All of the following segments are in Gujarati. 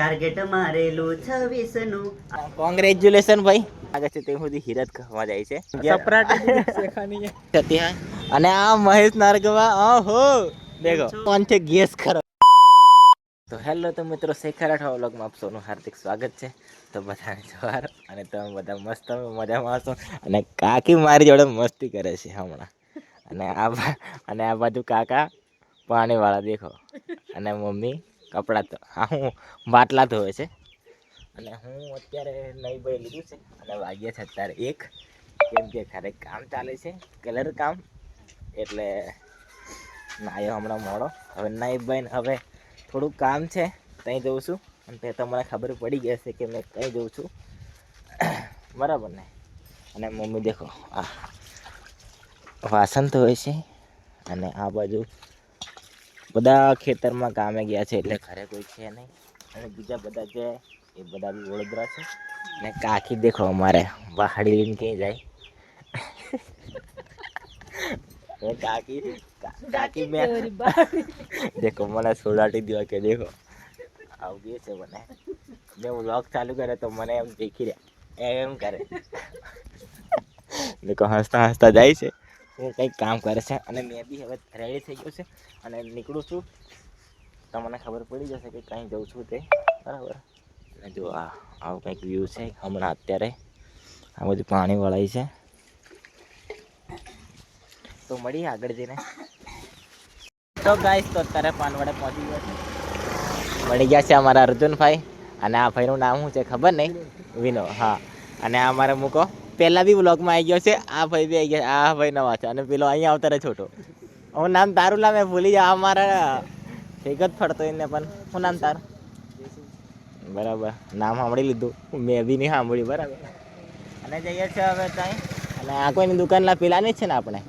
ટાર્ગેટ મારેલું છવ્વીસનું કોંગ્રેચ્યુલેશન ભાઈ. આગળ છે તે સુધી હિરત કહેવા જાય છે. સત્યા અને આ મહેશ નારગવા ઓહો! દેખો કોણ છે. ગેસ કરો તો હેલો તો મિત્રો શેખર વ્લોગમાં આપ સૌનું હાર્દિક સ્વાગત છે. તો બધાને જવાર અને તમે બધા મસ્ત મજામાં હશો. અને કાકી મારી જોડે મસ્તી કરે છે હમણાં. અને આ અને આ બાજુ કાકા પાણીવાળા દેખો. અને મમ્મી કપડાં તો આ હું બાટલા ધોવે છે. અને હું અત્યારે નહીં ભાઈ લીધું છે. અને વાગ્યા છે અત્યારે એક. કેમ કે ઘરે કામ ચાલે છે, કલર કામ. એટલે નાયો હમણાં મોડો. હવે નહીં ભાઈ હવે થોડું કામ છે ત્યાં જઉં છું. અને તે તો મને ખબર પડી ગઈ હશે કે મેં ક્યાં જઉં છું. બરાબર ને? અને મમ્મી દેખો, આ વાસણ હોય છે. અને આ બાજુ બધા ખેતરમાં કામે ગયા છે એટલે ઘરે કોઈ છે નહીં. અને બીજા બધા છે એ બધા બી વડોદરા છે. ને કાકી દેખો અમારે પહાડી લઈને ક્યાંય જાય. કાકી કાકી મેં દેખો મને સોડાટી દેવા કે દેખો. આવું ગયું છે મને. મેં વ્લોગ ચાલુ કરે તો મને એમ દેખી રહ્યા. એમ કરે. દેખો હસતા હસતા જાય છે. કંઈક કામ કરે છે અને મેં બી હવે રેડી થઈ ગયો છે અને નીકળું છું. તમને ખબર પડી જશે કે કંઈ જઉં છું તે. બરાબર. અને જો આ, આવું કંઈક વ્યૂ છે હમણાં અત્યારે. આ બધું પાણી વળાય છે. તો મળીએ આગળ જઈને. તો ગાઈસ તો અત્યારે પાનવાડે પહોંચી ગયા છે. મળી ગયા છે અમારા અર્જુનભાઈ. અને આ ભાઈનું નામ શું છે ખબર નહીં? વિનો હા. અને આ અમારે મૂકો. પહેલાં બી બ્લોગમાં આવી ગયો છે. આ ભાઈ બી આવી ગયા આ ભાઈ નવા છે. અને પેલો અહીંયા આવતા રહે છોટો. હું નામ તારું લા, મેં ભૂલી જાવ અમારા ઠીક જ ફરતો એને પણ. હું નામ તારું? બરાબર. નામ સાંભળી લીધું. મેં બી નહીં સાંભળ્યું. બરાબર. અને જઈએ છીએ હવે ત્યાં અને આ કોઈની દુકાનના પેલાની જ છે ને આપણે?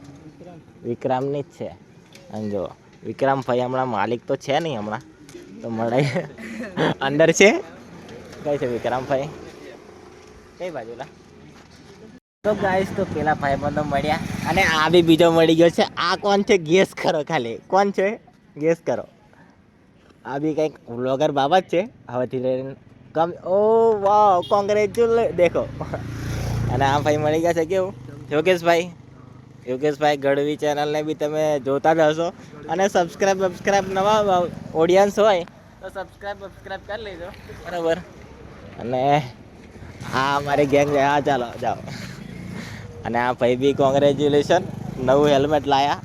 વિક્રમની જ છે. અને જો વિક્રમભાઈ હમણાં માલિક તો છે નહીં હમણાં. તો મળે. અંદર છે? કઈ છે વિક્રમ ભાઈ? કઈ બાજુલા તો ગાઈસ તો પેલા ભાઈબંધો મળ્યા અને આ બી બીજો મળી ગયો છે. આ કોણ છે? ગેસ કરો ખાલી. કોણ છે? ગેસ કરો. આ બી કંઈક વ્લોગર બાબત છે. હવેથી લઈને કમ ઓ વાહ કોંગ્રેચ્યુલે દેખો. અને આ ભાઈ મળી ગયા છે કેવું? યોગેશભાઈ. યોગેશભાઈ ગઢવી ચેનલને બી તમે જોતા જ હશો. અને સબસ્ક્રાઈબ સબસ્ક્રાઈબ નવા ઓડિયન્સ હોય, તો સબસ્ક્રાઈબ સબસ્ક્રાઈબ કરી લેજો. બરાબર. અને આ અમારી ગેંગ હા, ચાલો, જાઓ. અને આ ભાઈ બી કોંગ્રેચ્યુલેશન નવું હેલ્મેટ લાયા.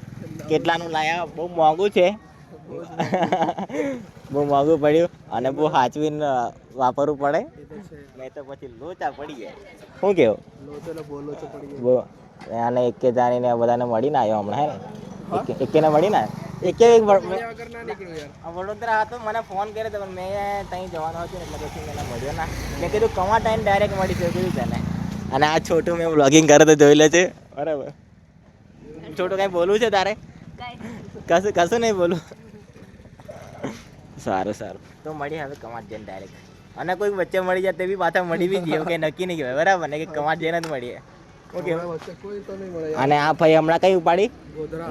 કેટલાનું લાયા? બહુ મોંઘું છે. બહુ મોંઘું પડ્યું અને બહુ સાચવીને વાપરવું પડે. નહીં તો પછી લોચા પડી જાય. શું કેવું? અને એકે જાણીને બધાને મળીને આવ્યો હમણાં હે ને? એકેને મળીને એક આ વડોદરા હતો મને ફોન કર્યો તો મેં ત્યાં જવાનો હતો એટલે પછી મને મળ્યો ના મેં કીધું કવા ટાઈમ ડાયરેક્ટ મળી છે કીધું તને. અને આ છોટું મેં વ્લોગિંગ કરે તો જોઈ લે છે બરાબર. છોટું કાંઈ બોલવું છે તારે? કશું કશું નહીં બોલું સારું સારું. તો મળી હવે કમાટ જઈને ડાયરેક્ટ અને કોઈ વચ્ચે મળી જાય તે બી પાછા મળી બી જઈએ કે નક્કી નહીં કહેવાય. બરાબર ને? કે કમાટ જઈને જ મળીએ. ઓકે. અને આ ભાઈ હમણાં કઈ ઉપાડી?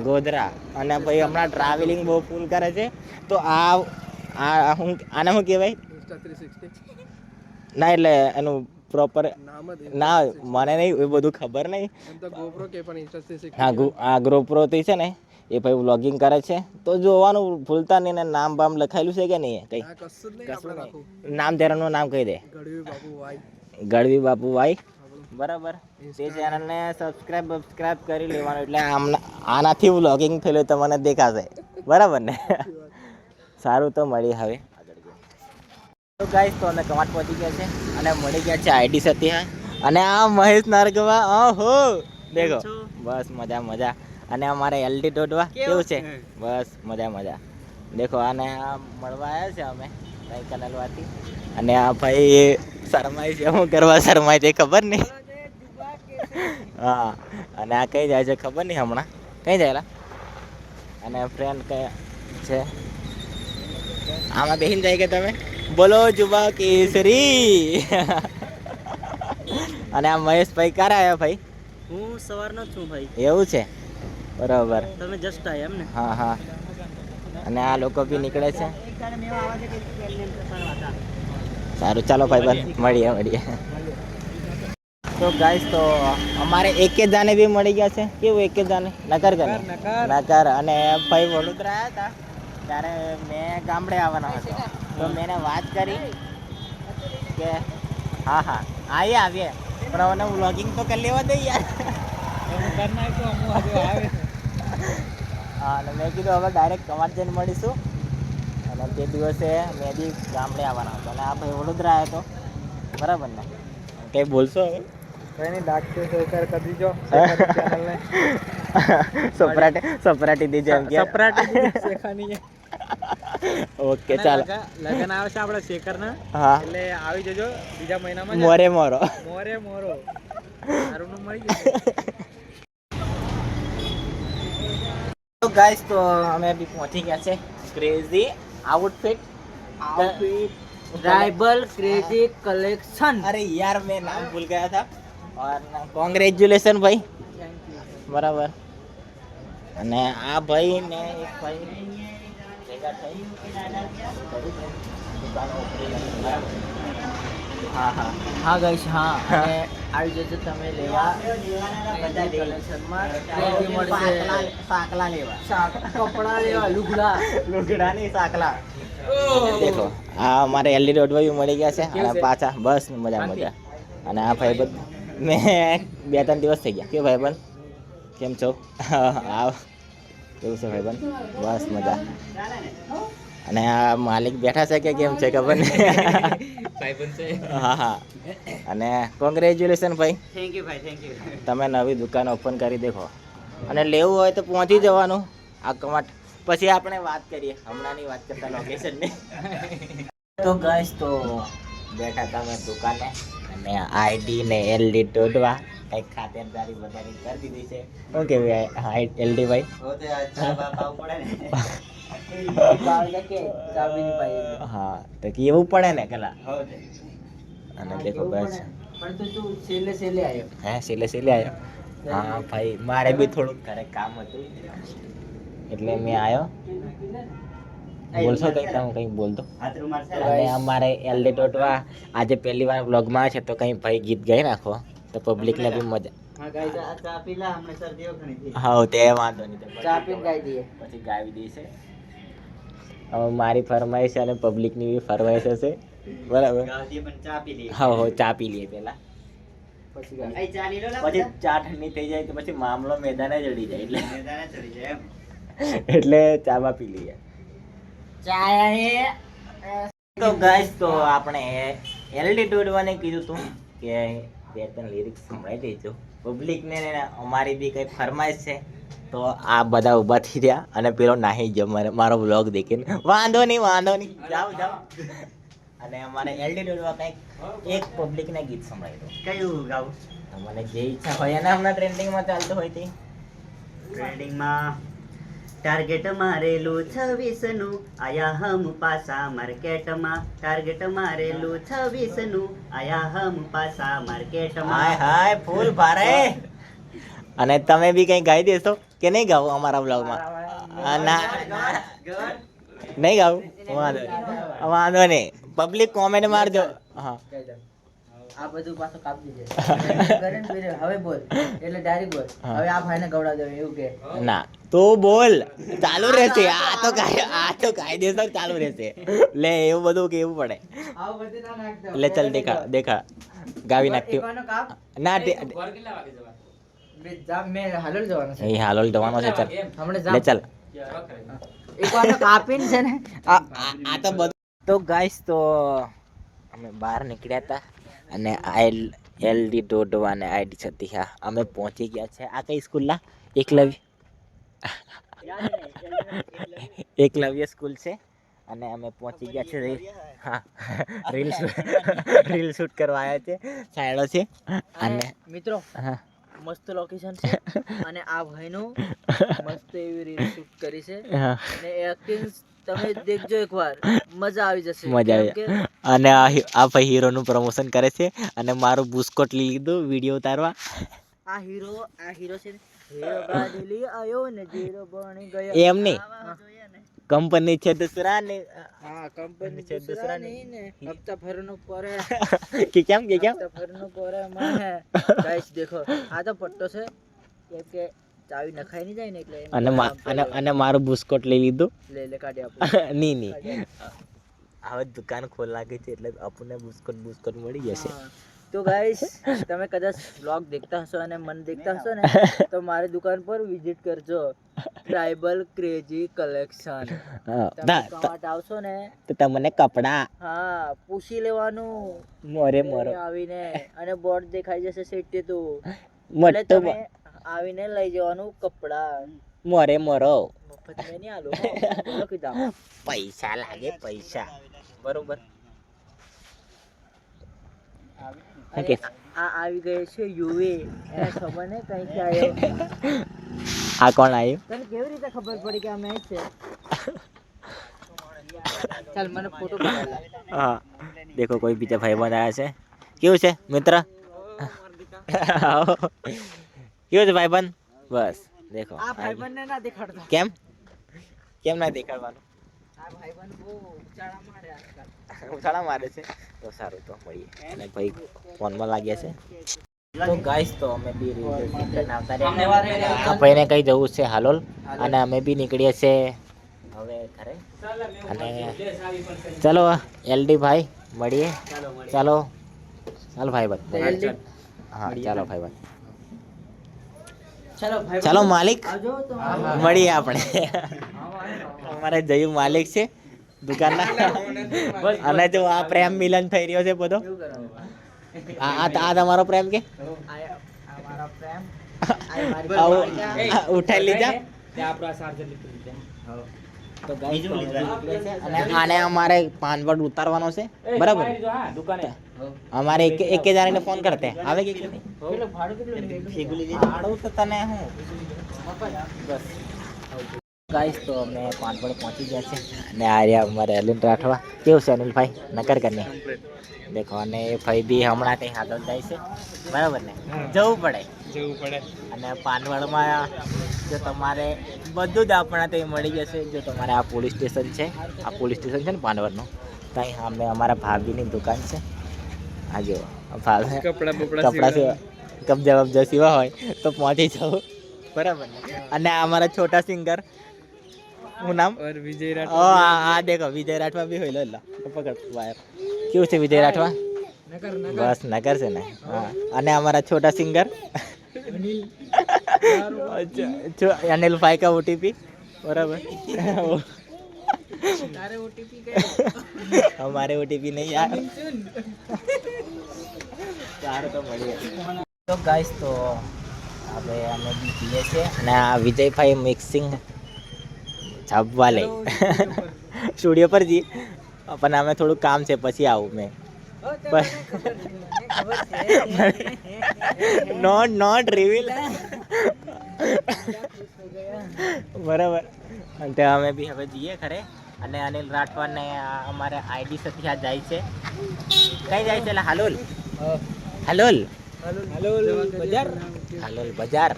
ગોધરા. અને ભાઈ હમણાં ટ્રાવેલિંગ બહુ ફૂલ કરે છે. તો આ આ હું આને શું કહેવાય? ના એટલે એનું પ્રોપર ના મને નહીં એ બધું ખબર નહીં. હા આ ગ્રોપ્રોથી છે ને એ ભાઈ વ્લોગિંગ કરે છે. તો જોવાનું ભૂલતા નહીં ને નામ બામ લખાયેલું છે કે નહીં કઈ? કશું નહીં નામ તેરાનું નામ કહી દે. ગઢવી બાપુ ભાઈ બરાબર. તે ચેનલને સબસ્ક્રાઇબ સબસ્ક્રાઇબ કરી લેવાનું. એટલે આમના આનાથી વ્લોગિંગ થયેલું તમને દેખાશે. બરાબર ને? સારું તો મળી હવે. તો ગાઈસ તો અમે કમાટ પહોંચી ગયા છે અને મળી ગયા છે આઈડી સત્ય અને આ મહેશ નારગવા ઓહો! દેખો. બસ મજા મજા. અને અમારે એલડી ડોડવા કેવું છે? બસ મજા મજા. દેખો અને આ મળવા આવ્યા છે અમે કઈ કનલવાથી અને આ ભાઈ શરમાય છે શું કરવા શરમાય છે ખબર નહીં. હા અને આ કઈ જાય છે ખબર નહીં હમણાં. કઈ જાયેલા અને ફ્રેન્ડ કઈ છે? આમાં બેહીને જાય કે તમે? બોલો જુબા કેસરી. અને આ મહેશભાઈ ક્યારે આવ્યા ભાઈ? હું સવારનો છું ભાઈ. એવું છે? બરાબર. તમે જસ્ટ આયા એમ ને? હા હા. અને આ લોકો બી નીકળે છે? સારું ચાલો ભાઈ બસ. મળીએ મળીએ. તો ગાઈસ તો અમારે એક જ જાને બી મળી ગયા છે? કેવું એક જ જાને નકર કરે નકર અને ભાઈ વડોદરા આવ્યા હતા? ત્યારે મેં ગામડે આવવાનો હતો. તો મેં એને વાત કરી કે હા હા આવીએ આવીએ. પણ મને વ્લોગિંગ તો કરી લેવા દે યાર. હા અને મેં કીધું હવે ડાયરેક્ટ કમાડ જઈને મળીશું. અને તે દિવસે મેં બી ગામડે આવવાનો હતો. અને આ ભાઈ વડોદરા આવ્યો હતો બરાબર ને? કંઈ બોલશો હવે? કઈ નહીં ડાકશે સરકાર કરી દીજો. ચેનલને સપરાટી સપરાટી દીજો એમ કે. સપરાટી શેખાની ઓકે ચાલો. લગન આવે છે આપણા શેખર ના હા. એટલે આવી જજો બીજા મહિનામાં મોરે મોરો. મોરે મોરો. સારું મળી જશે તો ગાઈસ તો અમે બી પહોંચી ગયા છે crazy outfit tribal crazy collection અરે યાર મેં નામ ભૂલ ગયા હતા. ઓર કોંગ્રેચ્યુલેશન ભાઈ. બરાબર. અને આ ભાઈ ને એક ભાઈ હા હા હા. ગઈશ હા આવી જજો તમે લેવા. સાકલા લેવા. કપડા લેવા લુગડા. લુગડાની સાકલા દેખો આ અમારે એલડી રોડ બી મળી ગયા છે. અને પાછા બસ મજા મજા. અને આ ભાઈ બંધ મેં બે ત્રણ દિવસ થઈ ગયા. કે ભાઈ બંધ? કેમ છો? આવ. કેવું છે ભાઈ બંધ બસ મજા. અને આ માલિક બેઠા છે કે કેમ છે ખબર નહીં? હા હા. અને કોંગ્રેચ્યુલેશન ભાઈ. થેન્ક યુ ભાઈ થેન્ક યુ તમે નવી દુકાન ઓપન કરી દેખો. અને લેવું હોય તો પહોંચી જવાનું. આ કમાટ. પછી આપણે વાત કરીએ. હમણાંની વાત કરતા લોકેશનની તો ગઈશ તો બેઠા તમે દુકાને. અને આઈડી ને એલડી ટોડવા કંઈક ખાતરદારી વધારી કરી દીધી છે. શું કેવું એલડી ભાઈ હા તો કેવું પડે ને કલા. અને દેખો બસ. તું છેલ્લે છેલ્લે આવ્યો હે સિલે સિલે આવ્યો હા ભાઈ મારે બી થોડુંક ઘરે કામ હતું. એટલે મેં આવ્યો બોલશો કંઈક તમે કંઈક બોલતો? અને અમારે એલડી ટોટવા આજે પહેલી વાર વ્લોગમાં છે તો કંઈ ભાઈ ગીત ગાઈ નાખો. તો પબ્લિકને બી મજા. હા ચા તે વાંધો નહીં તો ચા પીને ગાઈ દઈએ. પછી ગાવી દઈશે. હવે મારી ફરમાઈશ અને પબ્લિકની બી ફરમાઈશ હશે. બરાબર? ચા હા હો ચા પી લઈએ પહેલા. પછી ચા ચા ઠંડી થઈ જાય તો પછી મામલો મેદાને ચડી જાય એટલે. મેદાને ચડી જાય એટલે ચા ચામાં પી લઈએ. તો ગાઈસ તો આપણે એલડી ડોડવાને કીધું તું કે બે ત્રણ લિરિક્સ સંભળાઈ દેજો. પબ્લિકને અમારી બી કંઈ ફરમાઈશ છે તો આ બધા ઊભા થઈ રહ્યા અને પેલો નાહી ગયો. મારે મારો બ્લોગ દેખીને. વાંધો નહીં વાંધો નહીં. જાઓ જાઓ. અને અમારે એલડી ડોડવા કંઈક એક પબ્લિકને ગીત સંભળાવી દો. કયું ગાવું? તમને જે ઈચ્છા હોય અને હમણાં ટ્રેન્ડિંગમાં ચાલતું હોય તે. ટ્રેડિંગમાં ટાર્ગેટ મારેલું છવ્વીસનું આયા હમ પાસા માર્કેટમાં. ટાર્ગેટ મારેલું છવ્વીસનું આયા હમ પાસા માર્કેટમાં. હાય ફૂલ ભારે. અને તમે બી કંઈ ગાઈ દેશો કે નહીં ગાવું અમારા બ્લોગમાં ના. નહીં ગાવું? વાંધો નહીં. વાંધો નહીં. પબ્લિક કોમેન્ટ મારજો. હા. આ બધું પાછું કાપી દે. હવે બોલ. એટલે ડાયરી બોલ. હવે આ ભાઈને ગવડાવ દે એવું કે? ના. તો બોલ. ચાલુ રહેશે. આ તો કાય આ તો કાયદેસર ચાલુ રહેશે. લે એવું બધું કેવું પડે. એટલે બધું ના નાખ દો. લે ચાલ દેખા દેખા. ગાવી નાખતી ના મેં હાલોલ જવાનો છે. હાલોલ જવાનો છે ચાલ. લે ચાલ. કાપીને છે ને. આ આ- આ તો બધું તો ગાઈસ તો અમે બહાર નીકળ્યા હતા. અને આઈલ એલડી ડોડવા અને આઈડી છતી હા અમે પહોંચી ગયા છે. આ કઈ સ્કૂલના એકલવ્ય. એકલવ્ય સ્કૂલ છે. અને અમે પહોંચી ગયા છે રીલ હા રીલ રીલ શૂટ કરવા આવ્યા છે. સાયડો છે. અને મિત્રો હા. મસ્ત લોકેશન છે. અને આ ભાઈનું મસ્ત એવી રીલ શૂટ કરી છે. અને એક્ટિંગ તમે દેખજો એકવાર. મજા આવી જશે. મજા આવી અને આ આ ભાઈ હીરોનું પ્રમોશન કરે છે. અને મારું બુસ્કોટ લીધું વીડિયો ઉતારવા. આ હીરો આ હીરો છે હીરો ગાડી લઈ આયો ને જીરો બની ગયો. એમ નહીં. કંપની છે દુસરા ને હા કંપની છે દૂસરા દૂસરા ને. હપ્તા ભરનો પરે. કે કેમ કે કેમ? હપ્તા ભરનો પરે મને ગાઈસ દેખો આ તો પટ્ટો છે. કેમ કે ચાવી નખાઈ નહીં જાય ને એટલે અને અને અને મારું બુસ્કોટ લઈ લીધું. લે લે કાઢી આપો. ની ની હવે દુકાન ખોલ નાખી છે એટલે આપણને બુસ્કોટ બુસ્કોટ મળી જશે. તો ગાઈસ તમે કદાચ બ્લોગ દેખતા હશો અને મન દેખતા હશો ને તો મારી દુકાન પર વિઝિટ કરજો. ટ્રાઇબલ ક્રેઝી કલેક્શન કમાટ આવશો ને તો તમને કપડા હા પૂછી લેવાનું. મોરે મોરે. આવીને અને બોર્ડ દેખાઈ જશે સેટે તો. એટલે તમે આવીને લઈ જવાનું કપડા. મોરે મોરો. મફત મેં નહીં આલો કીધા પૈસા લાગે પૈસા. બરોબર. અને Okay. આ આવી ગયો છે યુવે. એને ખબર ને કઈથી આવ્યો આ કોણ આવ્યું તને કેવી રીતે ખબર પડી કે આ મેચ છે? ચાલ મને ફોટો હા. દેખો કોઈ બીજા ભાઈ બંધ આવ્યા છે. કેવું છે મિત્ર? કેવું છે ભાઈ બંધ બસ દેખો આ ભાઈબંધને ના દેખાડતા. કેમ? કેમ ના દેખાડવાનું? ઉછાળા મારે છે. તો સારું તો મળીએ. અને ભાઈ ફોનમાં લાગ્યા છે. તો ગાઈસ તો અમે બી ભાઈને કઈ જવું છે હાલોલ? અને અમે બી નીકળીએ છે હવે ઘરે. અને ચલો એલડી ભાઈ મળીએ. ચાલો ચાલો. ભાઈ બંધ હા ચાલો ભાઈ બંધ ચાલો માલિક. મળીએ આપણે. અમારે જયું માલિક છે દુકાનના. અને જો આ પ્રેમ મિલન થઈ રહ્યો છે બધો. આ આ આ તમારો પ્રેમ કે? ઉઠાઈ લીધા? આને અમારે પાનવડ ઉતારવાનો છે. બરાબર? અમારે એક એક જણાને ફોન કરતે. આવે કે ભાડું કેટલું ભાડું તો તને હું બસ. ગાઈસ તો અમે પાનવડ પહોંચી ગયા છે. અને આ રહ્યા અમારે અલિન રાઠવા. કેવું છે અનિલભાઈ નકર કરીને? દેખો અને એ ભાઈ બી હમણાં કંઈ હાથો જાય છે. બરાબર ને? જવું પડે. જવું પડે. અને પાનવડમાં જો તમારે બધું જ આપણા ત્યાં મળી જશે. જો તમારે આ પોલીસ સ્ટેશન છે આ પોલીસ સ્ટેશન છે ને પાનવડનું ત્યાં અમે અમારા ભાભીની દુકાન છે. આ જો ભાભી કપડા કપડા કબજા બબજા સિવા હોય તો પહોંચી જવું બરાબર ને? અને આ અમારા છોટા સિંગર હું નામ ઓર વિજય ઓ રાઠોડ આ આ દેખો વિજય રાઠવા બી હોય લો લો પકડ વાયર કેવું છે વિજય રાઠવા નકર બસ નગર છે ને હા અને અમારા છોટા સિંગર जो- अनिल भाई का ओटीपी बराबर તારે ઓટીપી કઈ हमारे ओटीपी नहीं यार સારું તો મળીએ તો ગાઈસ તો હવે અમે બી પીએ છીએ અને આ વિજયભાઈ મિક્સિંગ છાપવા લઈ. સ્ટુડિયો પર જઈએ પણ અમે થોડું કામ છે પછી આવું મેં. નોટ નોટ રિવીલ બરાબર. અને અમે બી હવે જઈએ ખરે અને અનિલ રાઠવાને અમારે આઈડી સાથે આ જાય છે. કઈ જાય છે? હાલોલ. હાલોલ. હાલોલ. બજાર.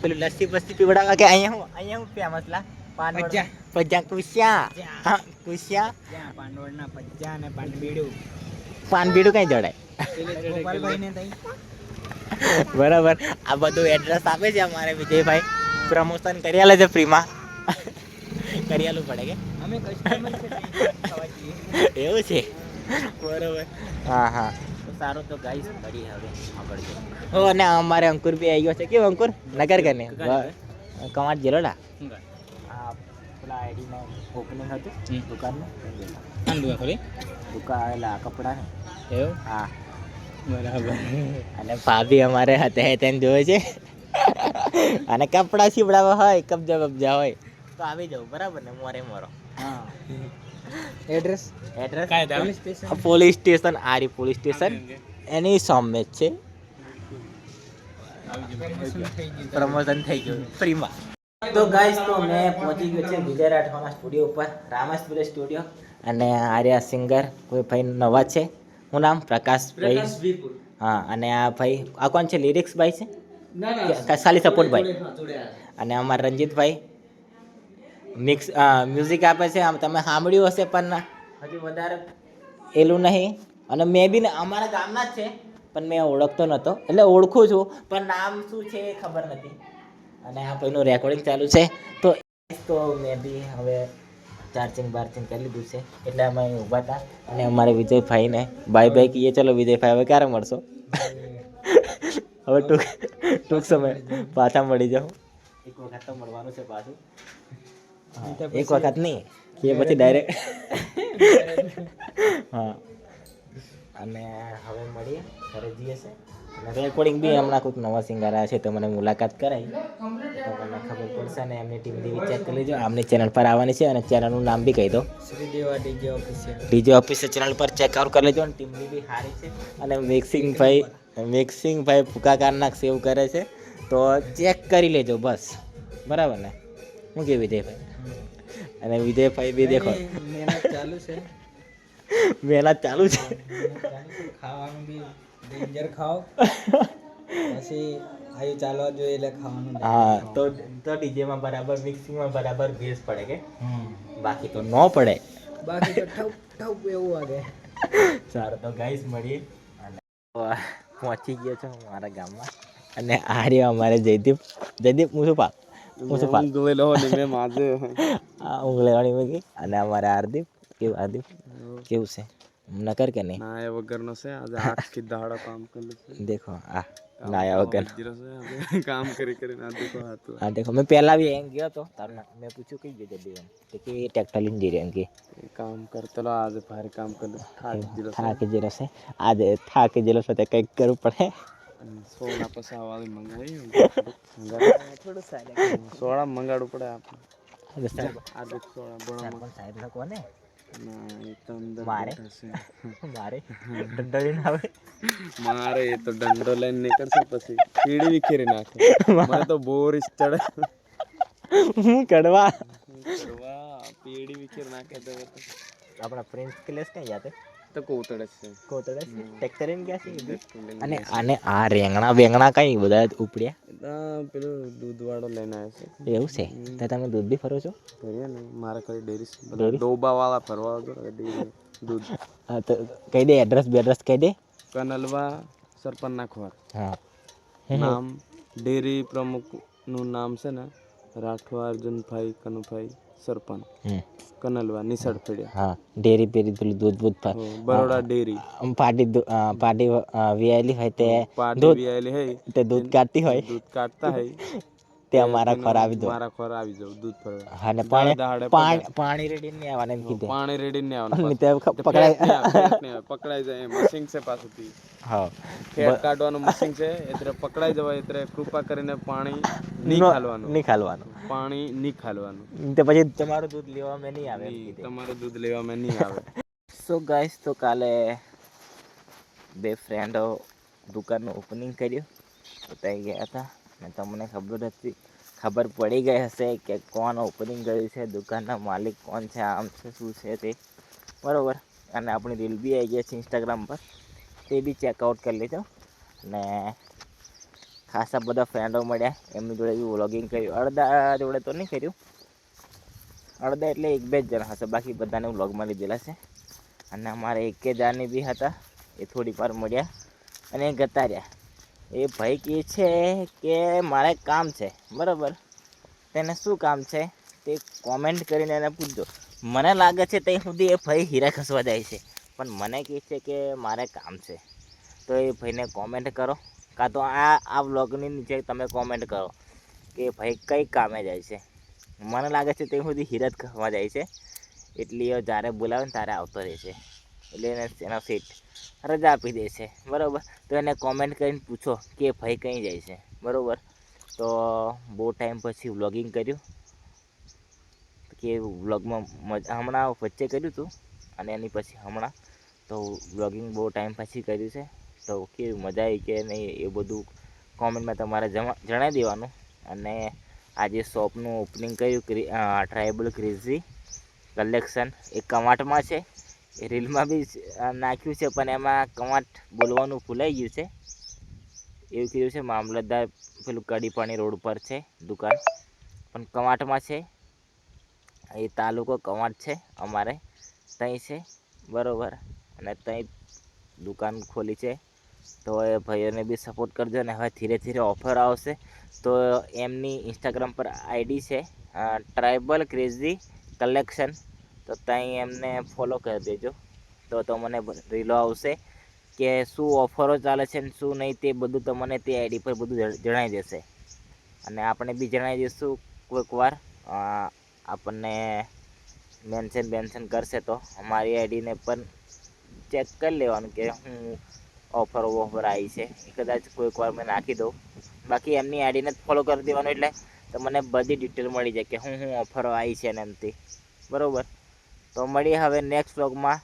પેલું લસ્સી બસ્સી પીવડાવવા કે અહીંયા હું અહીંયા હું ફેમસ લા? પાન કુસ્યા કુસ્યા કુશિયા. હા કુશિયા. પાંડવડના પચ્ચા અને પાનબીડું. પાન બીડું કઈ જડાય ગોપાલભાઈને તઈ. બરાબર. આ બધું એડ્રેસ આપે છે અમારે વિજયભાઈ. પ્રમોશન કરી આલે છે ફ્રીમાં કરી આલું પડે કે? અમે કસ્ટમર છે એવું છે? બરોબર. હા હા. સારો તો ગાઈસ મળીએ હવે આગળ જો હો અને અમારે અંકુર બી આવી ગયો છે. કેવું અંકુર? નગર કને કમાટ જેલો લા આ પેલા આઈડી નું ઓપનિંગ હતું દુકાનનું. દુકાન ખોલી? દુકાન એલા કપડાનું. એવું? હા. બરાબર. અને ભાભી અમારે હતા તેને જોવે છે. અને કપડાં સીવડાવવા હોય કબજા કબજા હોય તો આવી જાઉં. બરાબર ને? મોરે મોરો. હા. Address address police station police station આરી પોલીસ સ્ટેશન એની સામે જ છે. પ્રમોશન થઈ ગયું પ્રમોશન થઈ ગયું. ફ્રીમાં તો ગાઈસ તો મેં પહોંચી ગયો છે વિજય રાઠવાના સ્ટુડિયો ઉપર વિલેજ સ્ટુડિયો અને આર્યા સિંગર કોઈ ભાઈ નવા છે? હું નામ? પ્રકાશ ભાઈ. હા અને આ ભાઈ આ કોણ છે? લિરિક્સ ભાઈ છે? ખાલી સપોર્ટ ભાઈ? અને અમારા રંજીતભાઈ મિક્સ મ્યુઝિક આપે છે. આમ તમે સાંભળ્યું હશે પણ હજી વધારે. એલું નહીં. અને મેં બી અમારા ગામના જ છે પણ મેં ઓળખતો નહોતો એટલે ઓળખું છું પણ નામ શું છે એ ખબર નથી. અને આ ભાઈનું રેકોર્ડિંગ ચાલુ છે તો તો મેં બી હવે ચાર્જિંગ બાર્જિંગ કરી લીધું છે એટલે અમે અહીં ઊભા હતા. અને અમારે વિજયભાઈને બાય બાય કહીએ ચલો વિજયભાઈ હવે ક્યારે મળશો? હવે ટૂંક ટૂંક સમય પાછા મળી જાઉં એક વખત તો મળવાનું છે પાછું. એક વખત નહીં કે પછી ડાયરેક્ટ હા. અને હવે મળીએ ઘરે જઈએ છે. રેકોર્ડિંગ બી હમણાં કોઈક નવા સિંગર આવ્યા છે તો મને મુલાકાત કરાવી તો તમને ખબર પડશે અને એમની ટીમ બી ચેક કરી લેજો. આમની ચેનલ પર આવવાની છે અને ચેનલનું નામ બી કહી દો. Shrideva DJ official DJ officer channel પર ચેકઆઉટ કરી લેજો અને ટીમની બી સારી છે. અને મિક્સિંગ ભાઈ મિક્સિંગ ભાઈ ફૂકાકારના સેવ કરે છે. તો ચેક કરી લેજો બસ. બરાબર ને? હું કે વિજયભાઈ? અને વિજયભાઈ બી દેખો. ચાલુ છે. મહેનત ચાલુ છે. ખાવાનું બી ડેન્જર ખાઓ. પછી આયુ ચાલવા જોઈએ એટલે ખાવાનું હા તો તો ડીજેમાં બરાબર મિક્સિંગમાં બરાબર ભેસ પડે કે? બાકી તો ન પડે. બાકી તો ઠપ ઠપ એવું વાગે. સારું તો ગાઈસ મળીએ. અને પહોંચી ગયો છું મારા ગામમાં. અને આ રહ્યો અમારે જયદીપ. જયદીપ હું શું પા હું શું પા આ ઊંઘ લેવાની મૂકી અને અમારે હાર્દિપ કેવું હાર્દિપ કેવું છે? નકર કે નહીં ના એ વગરનો છે આજે આખી દાડો કામ કરેલું છે દેખો આ નાયા વગર જીરો છે આજે કામ કરી કરીને આ દેખો હાથું હા દેખો મેં પહેલા બી એમ ગયો હતો તારું નામ મેં પૂછ્યું કઈ ગયો જલ્દી એમ તો કે ટ્રેક્ટર લઈને જઈ રહ્યો એમ કે કામ કરતેલો આજે ભારે કામ કરેલું થાક જીરો છે થાકી જેલો છે આજે થાકી જેલો છે તે કંઈક કરવું પડે અને સોળા પછી આવાળી મંગાવી થોડું સોળા મંગાડવું પડે આપણે હવે સાહેબ આ દેખ સોળા બણા પણ સાહેબ લોકો ને ના એ તો અંદર મારે? મારે? આવે? મારે એ તો દંડો લઈને નીકળશે પછી. કીડી વિખેરી નાખે. મને તો બોરીસ ચડે. હું કડવા? વાહ પીડી વિખેર નાખે તો આપણા પ્રિન્સ ક્લેસ ક્યાં ગયા તે કોતડે છે. કોતડે ટ્રેક્ટર ગયા છે અને આને આ રેંગણા બેંગણા કઈ બધા ઉપડ્યા? પેલું દૂધવાળો લઈને આવ્યો છે. એવું છે? તો તમે દૂધ બી ફરો છો? ફરીએ ને મારા કઈ ડેરી છે. બધા ડેરી? ડોબા વાળા ફરવા ડેરી દૂધ. હા તો કહી દે એડ્રેસ બેડ્રેસ કહી દે. કનલવા સરપંચના ખોર. હા. નામ ડેરી પ્રમુખનું નામ છે ને રાઠવા અર્જુનભાઈ કનુભાઈ સરપંચ. કનલવા નિસળ ફેડ્યા હા ડેરી પેરી પેલું દૂધ બૂધ પર બરોડા ડેરી. પાટી પાટી વિયાયેલી હોય તે પાટી વિયાયેલી હોય. તે દૂધ કાઢતી હોય. દૂધ કાઢતા હે તે અમારા ખોર આવી દો મારા ખોર આવી જાવ દૂધ ફરવા અને પાણી પાણી પાણી રેડી નહીં આવવાનું એમ કીધું. પાણી રેડીને નહીં આવવાનું. અને તે પકડાય પકડાય પકડાઈ જાય મશીન છે પાછુંથી હા. ફેટ કાઢવાનું મશીન છે એટલે પકડાઈ જવાય એટલે કૃપા કરીને પાણી નહીં ખાલવાનું નહીં ખાલવાનું પાણી નહીં ખાલવાનું તે પછી તમારું દૂધ લેવામાં નહીં આવે એમ નહીં, કીધું. તમારું દૂધ લેવા મેં નહીં આવે. સો ગાઈસ તો કાલે બે ફ્રેન્ડો દુકાનનું ઓપનિંગ કર્યું. તો ત્યાં ગયા હતા. અને તમને ખબર હતી, ખબર પડી ગઈ હશે કે કોણ ઓપનિંગ કર્યું છે, દુકાનના માલિક કોણ છે, આમ છે, શું છે તે. બરાબર. અને આપણી રીલ બી આવી ગઈ છે ઇન્સ્ટાગ્રામ પર. તે બી ચેકઆઉટ કરી લેજો. અને ખાસા બધા ફ્રેન્ડો મળ્યા. એમની જોડે બી વ્લોગિંગ કર્યું. અડધા જોડે તો નહીં કર્યું. અડધા એટલે એક બે જ જણા હશે. બાકી બધાને વ્લોગમાં લીધેલા છે. અને અમારે એકે જાની બી હતા. એ થોડી વાર મળ્યા અને ગતા રહ્યા એ ભાઈ કહે છે કે મારે કામ છે, બરાબર? તેને શું કામ છે? તે કોમેન્ટ કરીને એને પૂછજો. મને લાગે છે ત્યાં સુધી એ ભાઈ હીરા ખસવા જાય છે, પણ મને કહે છે કે મારે કામ છે. તો એ ભાઈને કોમેન્ટ કરો. કાં તો આ આ વ્લોગની નીચે તમે કોમેન્ટ કરો કે ભાઈ કઈ કામે જાય છે. મને લાગે છે ત્યાં સુધી હીરા જ ખસવા જાય છે. એટલે જ્યારે બોલાવે ને ત્યારે આવતો રહે છે. એટલે એને એનો સીટ રજા આપી દે છે. બરાબર? તો એને કોમેન્ટ કરીને પૂછો કે ભાઈ કઈ જાય છે. બરાબર? તો બહુ ટાઈમ પછી વ્લોગિંગ કર્યું. કે વ્લોગમાં મજા, હમણાં વચ્ચે કર્યું હતું અને એની પછી હમણાં. તો વ્લોગિંગ બહુ ટાઈમ પછી કર્યું છે. તો કેવી મજા આવી કે નહીં એ બધું કોમેન્ટમાં તમારે જમા, જણાવી દેવાનું. અને આજે શોપનું ઓપનિંગ કર્યું ટ્રાઇબલ ક્રેઝી કલેક્શન એ કમાટમાં છે. રીલમાં બી નાખ્યું છે, પણ એમાં કમાટ બોલવાનું ભૂલાઈ ગયું છે. એવું કીધું છે, મામલતદાર પેલું કડીપાણી રોડ પર છે, દુકાન. પણ કમાટમાં છે. એ તાલુકો કવાંટ છે, અમારે ત્યાં છે, બરાબર. અને ત્યાં દુકાન ખોલી છે. તો એ ભાઈઓને બી સપોર્ટ કરજો અને હવે ધીરે ધીરે ઓફર આવશે. તો એમની ઇન્સ્ટાગ્રામ પર આઈડી છે ટ્રાઇબલ ક્રેઝી કલેક્શન તો ત્યાં એમને ફોલો કરી દેજો. તો તમને મને રીલો આવશે કે શું ઓફરો ચાલે છે ને શું નહીં તે બધું તમને તે આઈડી પર બધું જણાવી દેશે. અને આપણે બી જણાવી દઈશું કોઈક વાર. આપણને મેન્શન બેન્શન કરશે તો અમારી આઈડીને પણ ચેક કરી લેવાનું કે હું ઓફર ઓફર આવી છે. એ કદાચ કોઈક વાર મેં નાખી દઉં. બાકી એમની આઈડીને જ ફોલો કરી દેવાનું એટલે તમને બધી ડિટેલ મળી જાય કે હું હું ઓફરો આવી છે ને એમથી. બરાબર? તો મળીએ હવે નેક્સ્ટ વ્લોગમાં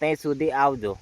ત્યાં સુધી આવજો.